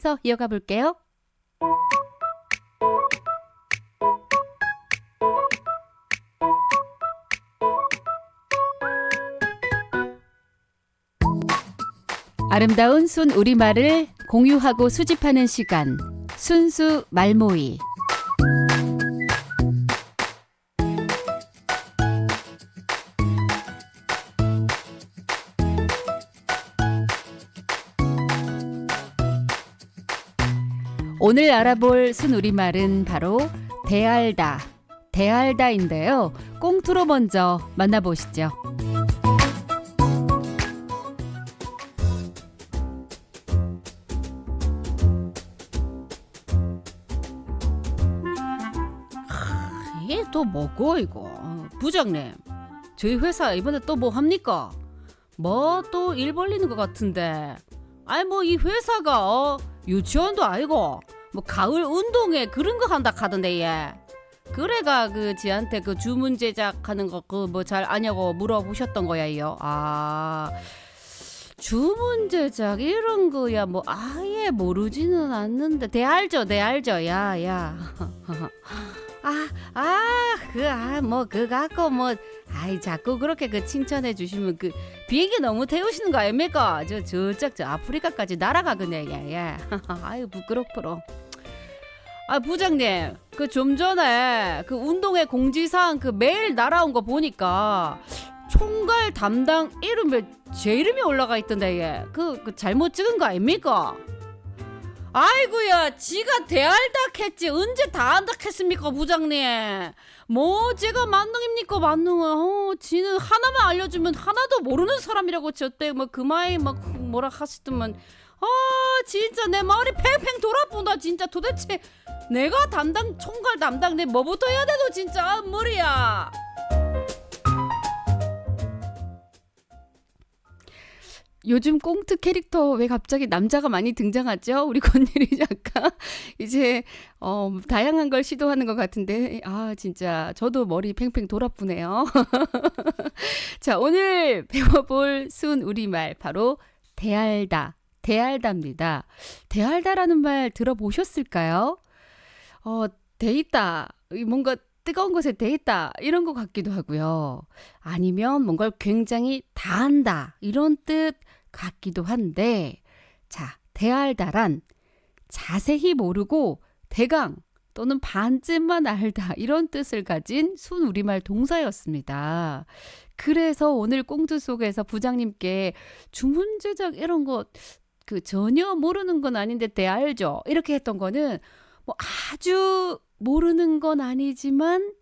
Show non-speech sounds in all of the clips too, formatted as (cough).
서 이어가 볼게요. 아름다운 순 우리말을 공유하고 수집하는 시간 순수 말모이 오늘 알아볼 순 우리말은 바로 대알다 대알다인데요. 꽁투로 먼저 만나보시죠. 이게 또 뭐고 이거 부장님 저희 회사 이번에 또 뭐 합니까? 뭐 또 일 벌리는 것 같은데 아니 뭐 이 회사가 어, 유치원도 아니고 뭐 가을 운동회 그런 거 한다 하던데 얘 그래가 그 지한테 그 주문 제작하는 거 그 뭐 잘 아냐고 물어보셨던 거야요 아 주문 제작 이런 거야 뭐 아예 모르지는 않는데 대 알죠 대 알죠 야야 (laughs) 아, 아, 그, 아, 뭐, 그 갖고, 뭐, 아이, 자꾸 그렇게 그 칭찬해 주시면 그 비행기 너무 태우시는 거 아닙니까? 저, 저쪽, 저 아프리카까지 날아가겠네, 야, 야. (laughs) 아유, 부끄럽구로. 아, 부장님, 그 좀 전에 그 운동회 공지사항 그 메일 날아온 거 보니까 총괄 담당 이름에 제 이름이 올라가 있던데, 예. 그, 그 잘못 찍은 거 아닙니까? 아이고야 지가 대알닥 했지 언제 다 안닥 했습니까 부장님 뭐 제가 만능입니까 만능은 어 지는 하나만 알려주면 하나도 모르는 사람이라고 저때 뭐 그마에 막 뭐라 하시더만 아 진짜 내 머리 팽팽 돌아본다 진짜. 도대체 내가 담당 총괄 담당 내 뭐부터 해야 되노 진짜 아, 머리야? 요즘 꽁트 캐릭터 왜 갑자기 남자가 많이 등장하죠? 우리 (laughs) 권예리 작가. 이제 어, 다양한 걸 시도하는 것 같은데. 아 진짜. 저도 머리 팽팽 돌아쁘네요. (laughs) 자 오늘 배워볼 순 우리말 바로 대알다 대알다입니다. 대알다라는 말 들어보셨을까요? 어 대있다 뭔가 뜨거운 것에 대있다 이런 것 같기도 하고요. 아니면 뭔가를 굉장히 다한다 이런 뜻 같기도 한데 자 대알다란 자세히 모르고 대강 또는 반쯤만 알다 이런 뜻을 가진 순 우리말 동사였습니다. 그래서 오늘 꽁트 속에서 부장님께 주문 제작 이런 거 그 전혀 모르는 건 아닌데 대알죠 이렇게 했던 거는 뭐 아주 모르는 건 아니지만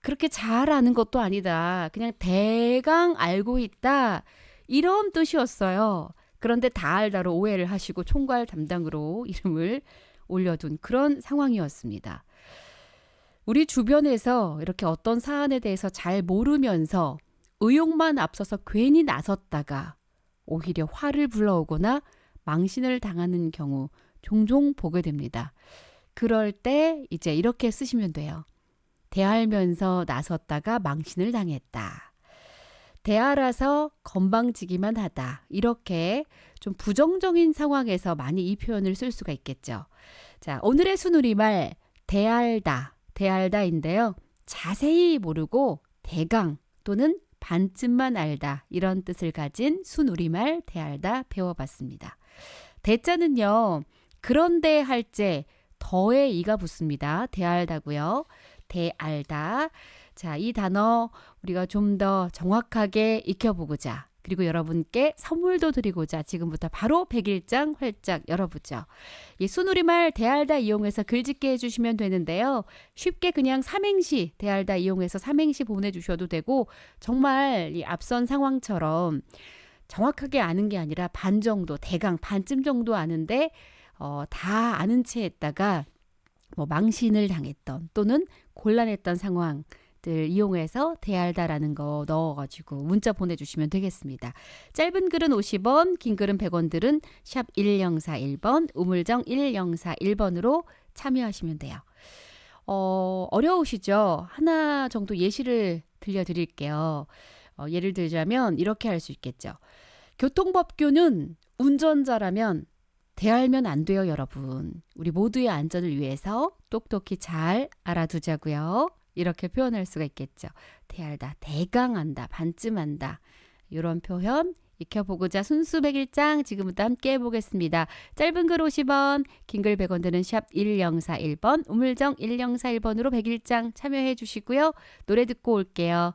그렇게 잘 아는 것도 아니다. 그냥 대강 알고 있다. 이런 뜻이었어요. 그런데 다 알다로 오해를 하시고 총괄 담당으로 이름을 올려둔 그런 상황이었습니다. 우리 주변에서 이렇게 어떤 사안에 대해서 잘 모르면서 의욕만 앞서서 괜히 나섰다가 오히려 화를 불러오거나 망신을 당하는 경우 종종 보게 됩니다. 그럴 때 이제 이렇게 쓰시면 돼요. 대알면서 나섰다가 망신을 당했다. 대알아서 건방지기만 하다. 이렇게 좀 부정적인 상황에서 많이 이 표현을 쓸 수가 있겠죠. 자, 오늘의 순우리말 대알다, 대알다인데요. 자세히 모르고 대강 또는 반쯤만 알다 이런 뜻을 가진 순우리말 대알다 배워봤습니다. 대자는요. 그런데 할제 더에 이가 붙습니다. 대알다고요. 대알다. 자, 이 단어 우리가 좀 더 정확하게 익혀보고자 그리고 여러분께 선물도 드리고자 지금부터 바로 백일장 활짝 열어보죠. 이 순우리말 대알다 이용해서 글짓기 해주시면 되는데요. 쉽게 그냥 삼행시 대알다 이용해서 삼행시 보내주셔도 되고 정말 이 앞선 상황처럼 정확하게 아는 게 아니라 반 정도 대강 반쯤 정도 아는데 어, 다 아는 채 했다가 뭐 망신을 당했던 또는 곤란했던 상황 들 이용해서 대알다라는 거 넣어가지고 문자 보내주시면 되겠습니다. 짧은 글은 50원, 긴 글은 100원들은 샵 1041번, 우물정 1041번으로 참여하시면 돼요. 어, 어려우시죠? 하나 정도 예시를 들려드릴게요. 어, 예를 들자면 이렇게 할 수 있겠죠. 교통법규는 운전자라면 대알면 안 돼요, 여러분. 우리 모두의 안전을 위해서 똑똑히 잘 알아두자고요. 이렇게 표현할 수가 있겠죠. 대알다, 대강한다, 반쯤한다. 이런 표현 익혀보고자 순수 백일장 지금부터 함께 해보겠습니다. 짧은 글 50원, 긴 글 100원 드는 샵 1041번, 우물정 1041번으로 백일장 참여해 주시고요. 노래 듣고 올게요.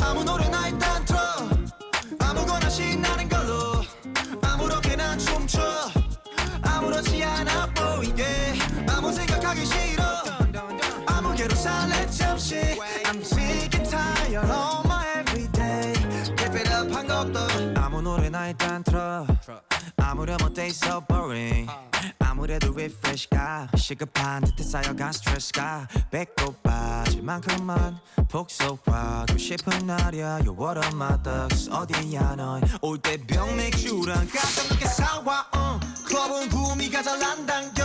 아무 노래나 일단 틀어. 아무거나 신나는 걸로. 아무렇게나 춤춰. 아무렇지 않아 보이게. 아무 생각하기 싫어. 아무개로 살래 잠시. I'm sick and tired of my everyday. Keep it up 한 것도 아무 노래나 일단 틀어. 아무렴 어때 so boring 아무래도 refresh가? 시급한 듯해 쌓여간 스트레스가. 배꼽 빠질 만큼만 복속하고 싶은 날이야. You what up my thugs 어디야 넌올때 병 맥주랑 깜짝 늦게 사와. uh. 클럽은 구미가 잘 안 당겨.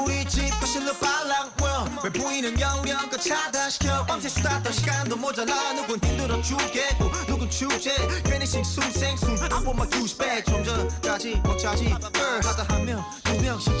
우리 집 거실로 빨랑 왜 보이는 영역껏 차단시켜? 밤새 수다 떨 시간도 모자라. 누군 힘들어 죽겠고 누군 축제? 괜히 싱숭생숭. I want my douche back 좀 전까지 먹자지? Girl 하다 한명 두 명씩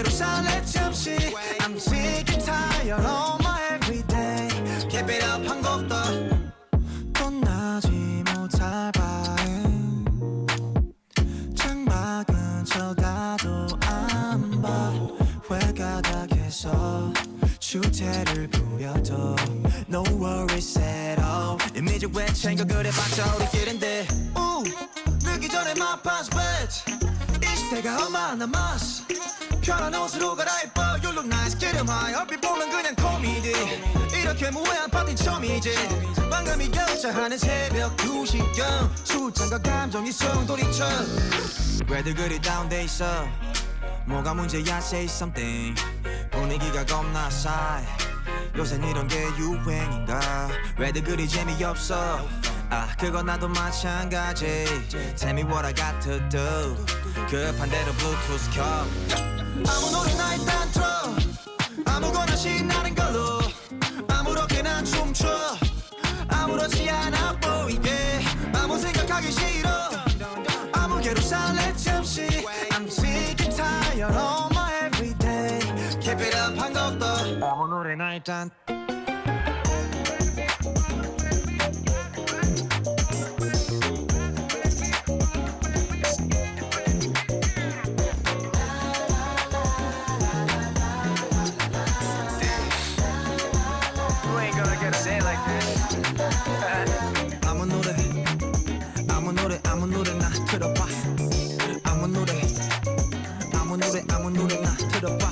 아무개로 살래 잠시 I'm sick and tired of my everyday Keep it up 한 곡 더 떠나지 못할 바엔 창밖은 쳐다도 안봐 회가닥에서 주태를 부려도 No worries at all 이미지 왜 챙겨 그래 봤자 우리끼린데 우 늦기 전에 my pants bitch 20대가 얼마 안 남았어. 편한 옷으로 갈아입어. You look nice. get 'em high. 얼핏 보면 그냥 코미디. 이렇게 무해한 파티 처음이지. 망감이 결자하는 새벽 2시경. 술잔과 감정이 송돌이쳐 왜들 그리 다운돼 있어? 뭐가 문제야 say something. 분위기가 겁나 싸해. 요샌 이런 게 유행인가? 왜들 그리 재미없어 아 그건 나도 마찬가지. Tell me what I got to do 급한 대로 블루투스 켜. 아무 노래나 일단 틀어. 아무거나 신나는 걸로. 아무렇게나 춤춰. 아무렇지 않아 보이게. 아무 생각하기 싫어. 아무개로 살래 잠시 I'm sick and tired of my everyday. Keep it up 한곡더 아무 노래나 일단 아무 노래 아무 노래나 틀어봐